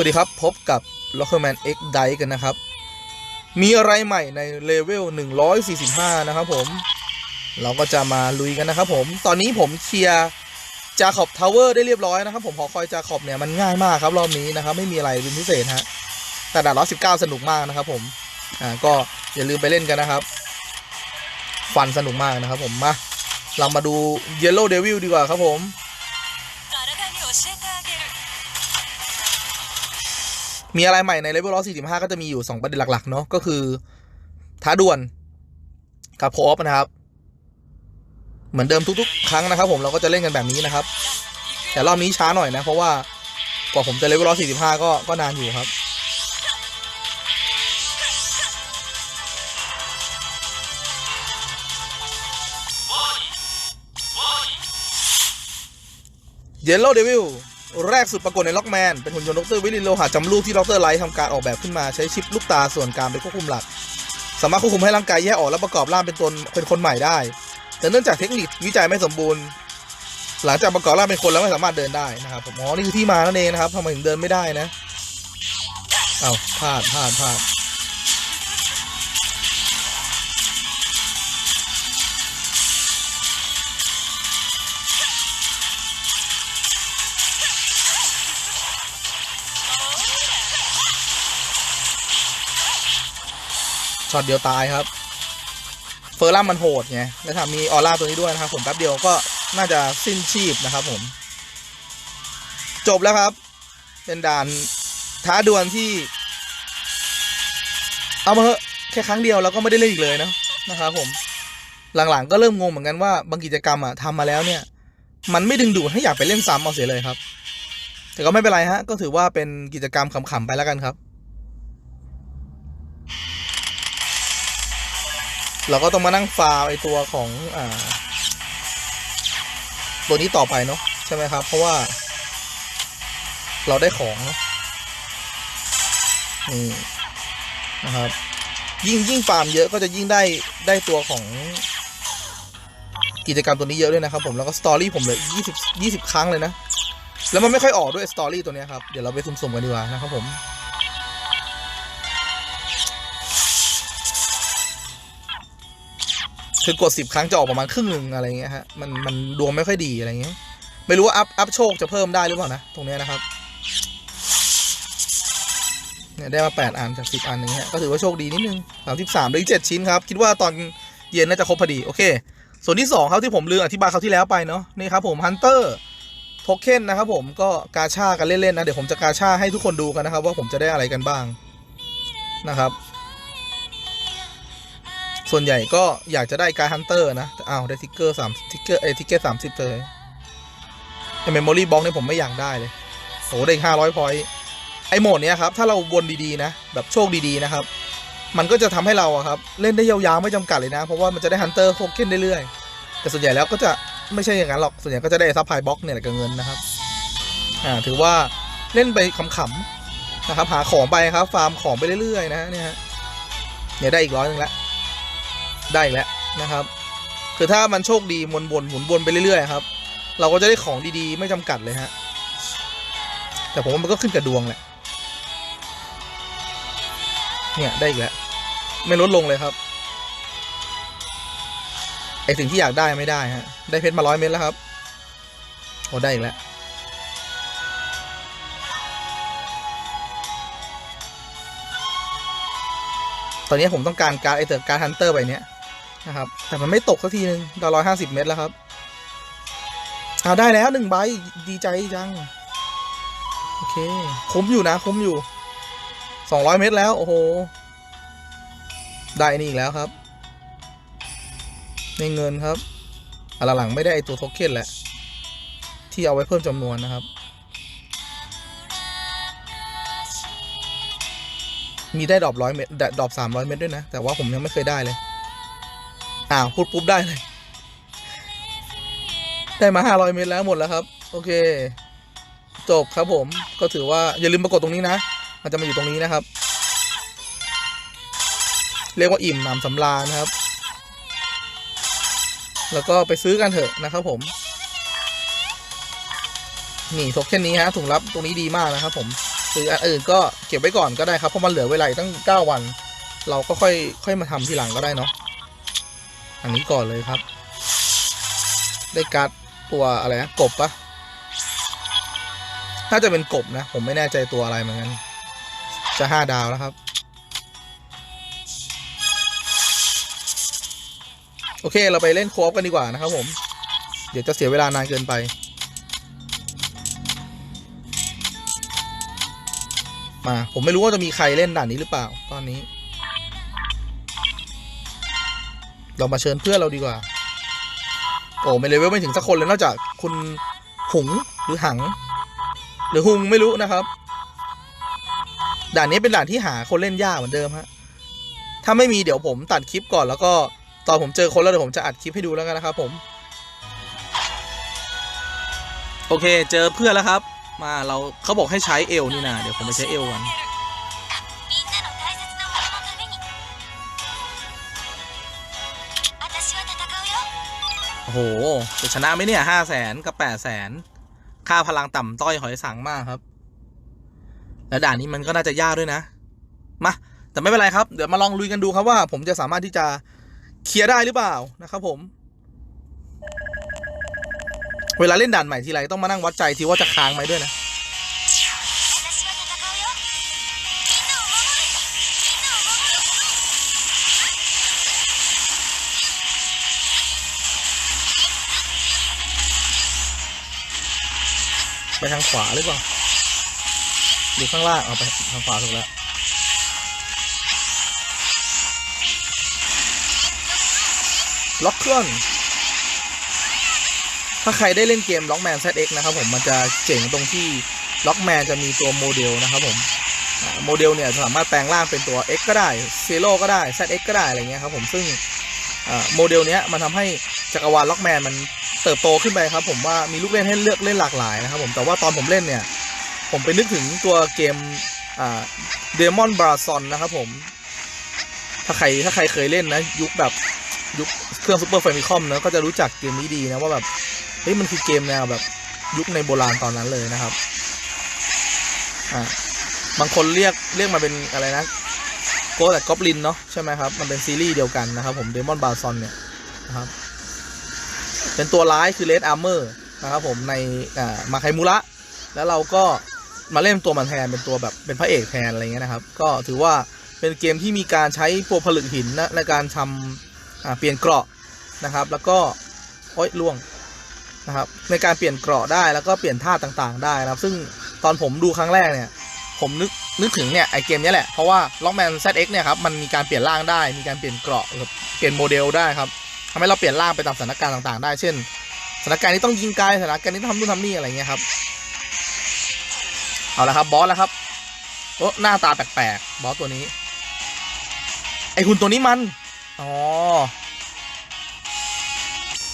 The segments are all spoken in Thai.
สวัสดีครับพบกับ Lockerman X d i e กันนะครับ มีอะไรใหม่ในเลเวล 145 นะครับผม เราก็จะมาลุยกันนะครับผม ตอนนี้ผมเคลียร์จาขอบทาวเวอร์ได้เรียบร้อยนะครับผมหอคอยจาขอบเนี่ยมันง่ายมากครับรอบนี้นะครับ ไม่มีอะไรเป็นพิเศษฮะแต่ด่าน119สนุกมากนะครับผม อ่าก็อย่าลืมไปเล่นกันนะครับ ฟันสนุกมากนะครับผมมาเรามาดู Yellow Devil ดีกว่าครับผม มีอะไรใหม่ในเลเวล145ก็จะมีอยู่2ประเด็นหลักๆเนาะก็คือ ท้าด่วลกับโคออฟนะครับ เหมือนเดิมทุก ๆ ครั้งนะครับ ผมเราก็จะเล่นกันแบบนี้นะครับ แต่รอบนี้ช้าหน่อยนะ เพราะว่ากว่าผมจะเลเวล145ก็ก็นานอยู่ครับเยลโล่เดวิล แรกสุดปรากฏในล็อกแมน เป็นหุ่นยนต์ดรวิลลินโลหะจำลูกที่ดรไลท์ทำการออกแบบขึ้นมาใช้ชิปลูกตาส่วนกลางเป็นควบคุมหลัก สามารถควบคุมให้ร่างกายแยกออกและประกอบร่างเป็นตนเป็นคนใหม่ได้ แต่เนื่องจากเทคนิควิจัยไม่สมบูรณ์ หลังจากประกอบร่างเป็นคนแล้วไม่สามารถเดินได้นะครับผมอ๋อนี่คือที่มานั่นเองนะครับทำไมถึงเดินไม่ได้นะเอาพลาดพลาดพลาด ช็อตเดียวตายครับ เฟอร์ล่ามันโหดไงแล้วถ้ามีออร่าตัวนี้ด้วยนะครับผมแป๊บเดียวก็น่าจะสิ้นชีพนะครับผม จบแล้วครับ เป็นด่านท้าดวลที่ เอามาเถอะแค่ครั้งเดียวแล้วก็ไม่ได้เล่นอีกเลยนะนะครับผม หลังๆก็เริ่มงงเหมือนกันว่าบางกิจกรรมอะทำมาแล้วเนี่ย มันไม่ดึงดูดให้อยากไปเล่นซ้ำเอาเสียเลยครับ แต่ก็ไม่เป็นไรฮะ ก็ถือว่าเป็นกิจกรรมขำๆไปแล้วกันครับ เราก็ต้องมานั่งฟาร์ไอตัวของอ่าตัวนี้ต่อไปเนาะใช่ไหมครับ เพราะว่า เราได้ของเนาะนี่นะครับ ยิ่งยิ่งฟาร์มเยอะก็จะยิ่งได้ได้ตัวของกิจกรรมตัวนี้เยอะด้วยนะครับผมแล้วก็สตอรี่ผมเลยยี่สิบยี่สิบครั้งเลยนะ แล้วมันไม่ค่อยออกด้วยสตอรี่ตัวนี้ครับ เดี๋ยวเราไปสุ่มๆกันดีกว่านะครับผม คือกดสิบครั้งจะออกประมาณครึ่งหนึ่งอะไรเงี้ยฮะมันมันดวงไม่ค่อยดีอะไรเงี้ยไม่รู้ว่าอัพอัพโชคจะเพิ่มได้หรือเปล่านะตรงเนี้ยนะครับเนี่ยได้มาแปดอันจากสิบอันอย่างเงี้ยก็ถือว่าโชคดีนิดนึงสามสิบสามหรือเจ็ดชิ้นครับคิดว่าตอนเย็นน่าจะครบพอดีโอเค ส่วนที่สองครับที่ผมลืมอธิบายเขาที่แล้วไปเนาะนี่ครับผมฮันเตอร์โทเค็นนะครับผมก็กาชากันเล่นๆนะเดี๋ยวผมจะกาชาให้ทุกคนดูกันนะครับ ว่าผมจะได้อะไรกันบ้างนะครับ ส่วนใหญ่ก็อยากจะได้การฮันเตอร์นะแต่อ้าวได้ทิกเกอร์สามทิกเกอร์เอยทิกเกอร์สามสิบเลยแต่เมมโมรี่บ็อกเนี่ยผมไม่อยากได้เลยโหได้ห้าร้อยพอยต์ไอโหมดเนี้ยครับ ถ้าเราวนดีๆนะ แบบโชคดีๆนะครับ มันก็จะทำให้เราอะครับ เล่นได้ยาวๆไม่จำกัดเลยนะ เพราะว่ามันจะได้ฮันเตอร์โคเก้นเรื่อยๆ แต่ส่วนใหญ่แล้วก็จะไม่ใช่อย่างนั้นหรอก ส่วนใหญ่ก็จะได้ซัพพลายบ็อกเนี่ยแหละกับเงินนะครับ อ่าถือว่าเล่นไปขำๆนะครับ หาของไปครับ ฟาร์มของไปเรื่อยๆ นะเนี่ยฮะเนี่ยได้อีกร้อยหนึงแล้ว ได้อีกแล้วนะครับ คือถ้ามันโชคดีวนวนหมุนวนไปเรื่อยๆครับ เราก็จะได้ของดีๆ ไม่จำกัดเลยฮะ แต่ผมว่ามันก็ขึ้นกับดวงแหละ เนี่ยได้อีกแล้ว ไม่ลดลงเลยครับ ไอสิ่งที่อยากได้ไม่ได้ฮะ ได้เพชรมาร้อยเม็ดแล้วครับ โอ้ได้อีกแล้วตอนนี้ผมต้องการการไอเตอร์การฮันเตอร์ใบเนี้ย นะครับ แต่มันไม่ตกสักทีนึงดอร้อยห้าสิบเมตรแล้วครับเอาได้แล้วหนึ่งใบดีใจจัง โอเค คุ้มอยู่นะ คุ้มอยู่สองร้อยเมตรแล้ว โอ้โห ได้นี่อีกแล้วครับ ในเงินครับอะหลังไม่ได้ไอตัวโทเค็นแหละ ที่เอาไว้เพิ่มจำนวนนะครับ มีได้ดรอปร้อยเมตรดรอปสามร้อยเมตรด้วยนะ แต่ว่าผมยังไม่เคยได้เลย อ้าวพูดปุ๊บได้เลย ได้มาห้าร้อยเมตรแล้วหมดแล้วครับ โอเค จบครับผมก็ถือว่าอย่าลืมปรากฏตรงนี้นะ มันจะมาอยู่ตรงนี้นะครับ เรียกว่าอิ่มหนำสำราญนะครับ แล้วก็ไปซื้อกันเถอะนะครับผมนี่โทเค็นนี้ฮะถุงรับตรงนี้ดีมากนะครับผมหรืออันอื่นก็เก็บไว้ก่อนก็ได้ครับเพราะมันเหลือเวลาอีกตั้งเก้าวัน เราก็ค่อยค่อยมาทำทีหลังก็ได้เนาะ อันนี้ก่อนเลยครับ ได้การ์ดตัวอะไรนะกบปะน่าจะเป็นกบนะ ผมไม่แน่ใจตัวอะไรเหมือนกัน จะห้าดาวแล้วครับ โอเคเราไปเล่นโคอฟกันดีกว่านะครับผม เดี๋ยวจะเสียเวลานานเกินไป มา ผมไม่รู้ว่าจะมีใครเล่นด่านนี้หรือเปล่า ตอนนี้ เรามาเชิญเพื่อนเราดีกว่า โอ้ไม่เลเวลไม่ถึงสักคนเลยนอกจากคุณหุงหรือหัง หรือหุงไม่รู้นะครับ ด่านนี้เป็นด่านที่หาคนเล่นยากเหมือนเดิมฮะ ถ้าไม่มีเดี๋ยวผมตัดคลิปก่อนแล้วก็ตอนผมเจอคนแล้วเดี๋ยวผมจะอัดคลิปให้ดูแล้วกันนะครับผม โอเค เจอเพื่อนแล้วครับ มาเราเขาบอกให้ใช้เอลนี่นะเดี๋ยวผมไปใช้เอลกัน โอ้โห จะชนะไหมเนี่ยห้าแสนกับแปดแสนค่าพลังต่ำต้อยหอยสังมากครับ แล้วด่านนี้มันก็น่าจะยากด้วยนะ มา แต่ไม่เป็นไรครับ เดี๋ยวมาลองลุยกันดูครับว่า ผมจะสามารถที่จะเคลียร์ได้หรือเปล่านะครับผม เวลาเล่นด่านใหม่ทีไรต้องมานั่งวัดใจทีว่าจะค้างไหมด้วยนะ ไปทางขวาหรือเปล่าหรือข้างล่างเอาไปทางขวาถูกแล้วล็อกเครื่อง ถ้าใครได้เล่นเกม Lockman ZX นะครับผม มันจะเจ๋งตรงที่ Lockman จะมีตัวโมเดลนะครับผม โมเดลเนี่ยสามารถแปลงร่างเป็นตัว X ก็ได้ Zero ก็ได้ ZX ก็ได้ อะไรเงี้ยครับผม ซึ่งโมเดลเนี้ยมันทำให้จักรวาล Lockman มัน เติบโตขึ้นไปครับ ผมว่ามีลูกเล่นให้เลือกเล่นหลากหลายนะครับผมแต่ว่าตอนผมเล่นเนี่ย ผมไปนึกถึงตัวเกมอ่า Demon b r a z o n นะครับผม ถ้าใครถ้าใครเคยเล่นนะ ยุคแบบยุคเครื่องซูเปอร์ a m มิคอมนะก็จะรู้จักเกมนี้ดีนะว่าแบบเฮ้ยมันคือเกมแนวแบบยุคในโบราณตอนนั้นเลยนะครับอ่าบางคนเรียกเรียกมาเป็นอะไรนะโกแต่กอบลินเนาะใช่ไหมครับ มันเป็นซีรีส์เดียวกันนะครับผม Demon b r a z o n เนี่ยนะครับ เป็นตัวร้ายคือเลดอาร์เมอร์นะครับผมในอ่ามาไคมุระแล้วเราก็มาเล่นตัวมันแทนเป็นตัวแบบเป็นพระเอกแทนอะไรเงี้ยนะครับ ก็ถือว่าเป็นเกมที่มีการใช้พวกผลึกหินนะในการทำเปลี่ยนเกราะนะครับ แล้วก็โอ้ยล่วงนะครับในการเปลี่ยนเกราะได้แล้วก็เปลี่ยนท่าต่างๆ ได้นะครับ ซึ่งตอนผมดูครั้งแรกเนี่ยผมนึกนึกถึงเนี่ยไอเกมนี้แหละเพราะว่า Lockman ZX เนี่ยครับมันมีการเปลี่ยนร่างได้ มีการเปลี่ยนเกราะเปลี่ยนโมเดลได้ครับ ทำให้เราเปลี่ยนร่างไปตามสถานการณ์ต่างๆ ได้ เช่น สถานการณ์นี้ต้องยิงไกลสถานการณ์นี้ต้องทำนู่นทำนี่อะไรเงี้ยครับ เอาละครับบอสแล้วครับโอ้หน้าตาแปลกๆบอสตัวนี้ ไอหุ่นตัวนี้มัน อ๋อ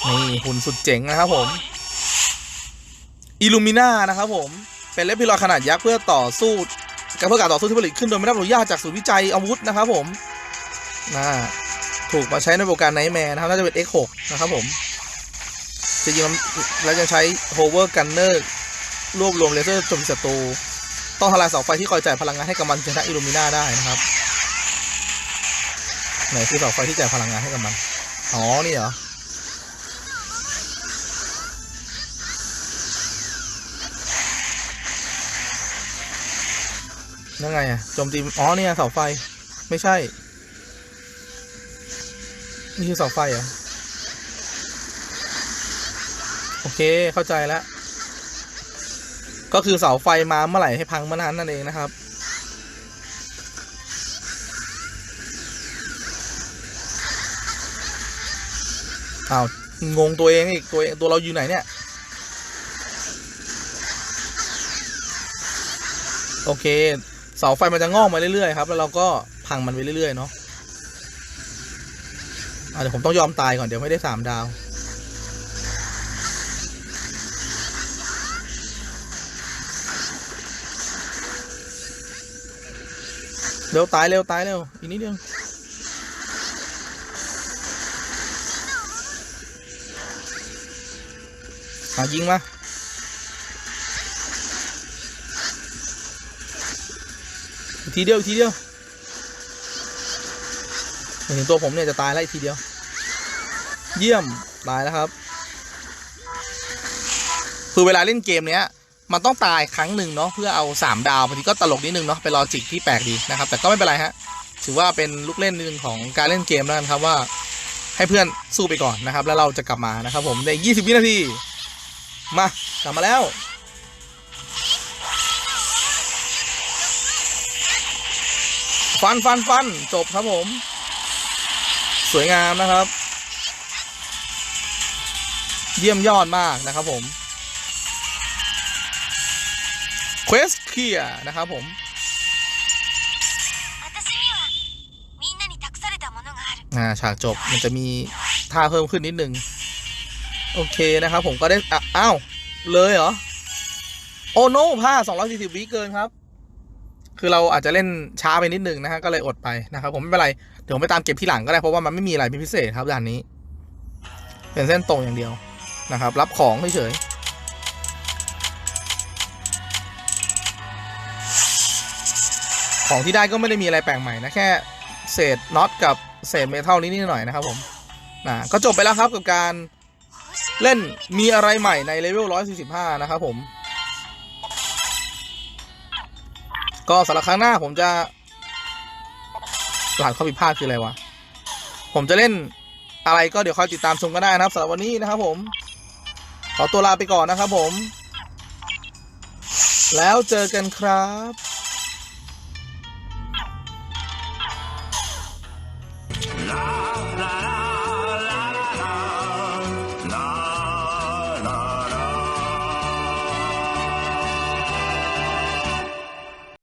นี่หุ่นสุดเจ๋งนะครับผม อิลูมิน่านะครับผม เป็นเล็บพิลอยขนาดยักษ์เพื่อต่อสู้กับเพื่อการต่อสู้ที่ผลิตขึ้นโดยไม่ได้รับอนุญาตจากศูนย์วิจัยอาวุธนะครับผมน่า ถูกมาใช้ในโปรแกรมไนท์แมนนะครับ น่าจะเป็น X6 นะครับผมจะยิงแล้วยังใช้โฮเวอร์กันเนอร์รวบรวมเลเซอร์โจมตีศัตรูต้องทลายเสาไฟที่คอยจ่ายพลังงานให้กับมันชนะอิลูมิน่าได้นะครับไหนคือเสาไฟที่จ่ายพลังงานให้กับมัน อ๋อ นี่เหรอยังไงอะโจมตี อ๋อ เนี่ย เสาไฟ ไม่ใช่ นี่คือเสาไฟเหรอ โอเคเข้าใจแล้ว ก็คือเสาไฟมาเมื่อไหร่ให้พังเมื่อนั้นนั่นเองนะครับ อ้าว งงตัวเองอีก ตัวเองตัวเราอยู่ไหนเนี่ยโอเค เสาไฟมันจะงอกมาเรื่อยๆครับ แล้วเราก็พังมันไปเรื่อยๆเนาะอะ เดี๋ยวผมต้องยอมตายก่อนเดี๋ยวไม่ได้สามดาว เร็วตายเร็วตายเร็วอีกนิดเดียวหายิงมาทีเดียวทีเดียว ถึงตัวผมเนี่ยจะตายแล้วอีกทีเดียว เยี่ยมตายแล้วครับ คือเวลาเล่นเกมเนี้ย มันต้องตายครั้งหนึ่งเนาะเพื่อเอาสามดาวบางทีก็ตลกนิดนึงเนาะเป็นลอจิกที่แปลกดีนะครับ แต่ก็ไม่เป็นไรฮะถือว่าเป็นลูกเล่นหนึ่งของการเล่นเกมแล้วกันครับว่าให้เพื่อนสู้ไปก่อนนะครับ แล้วเราจะกลับมานะครับ ผมใน 20 วินาที มากลับมาแล้ว ฟันฟันฟันจบครับผม สวยงามนะครับ เยี่ยมยอดมากนะครับผมเควสเคลียนะครับผมอ่าฉากจบมันจะมีท่าเพิ่มขึ้นนิดนึง โอเคนะครับผมก็ได้อ้าว เลยเหรอ โอโน่ผ้า240วิเกินครับ คือเราอาจจะเล่นช้าไปนิดนึงนะฮะก็เลยอดไปนะครับผมไม่เป็นไรเดี๋ยวผมไปตามเก็บที่หลังก็ได้เพราะว่ามันไม่มีอะไรพิเศษครับด่านนี้ เป็นเส้นตรงอย่างเดียวนะครับ รับของเฉยๆของที่ได้ก็ไม่ได้มีอะไรแปลกใหม่นะแค่เศษน็อตกับเศษเมทัลนิดๆหน่อยนะครับผมนะก็จบไปแล้วครับกับการเล่นมีอะไรใหม่ในเลเวล145 นะครับผม ก็สำหรับครั้งหน้าผมจะหลานข้อผิดพลาดคืออะไรวะ ผมจะเล่นอะไรก็เดี๋ยวคอยติดตามชมก็ได้นะครับสำหรับวันนี้นะครับผม ขอตัวลาไปก่อนนะครับผม แล้วเจอกันครับ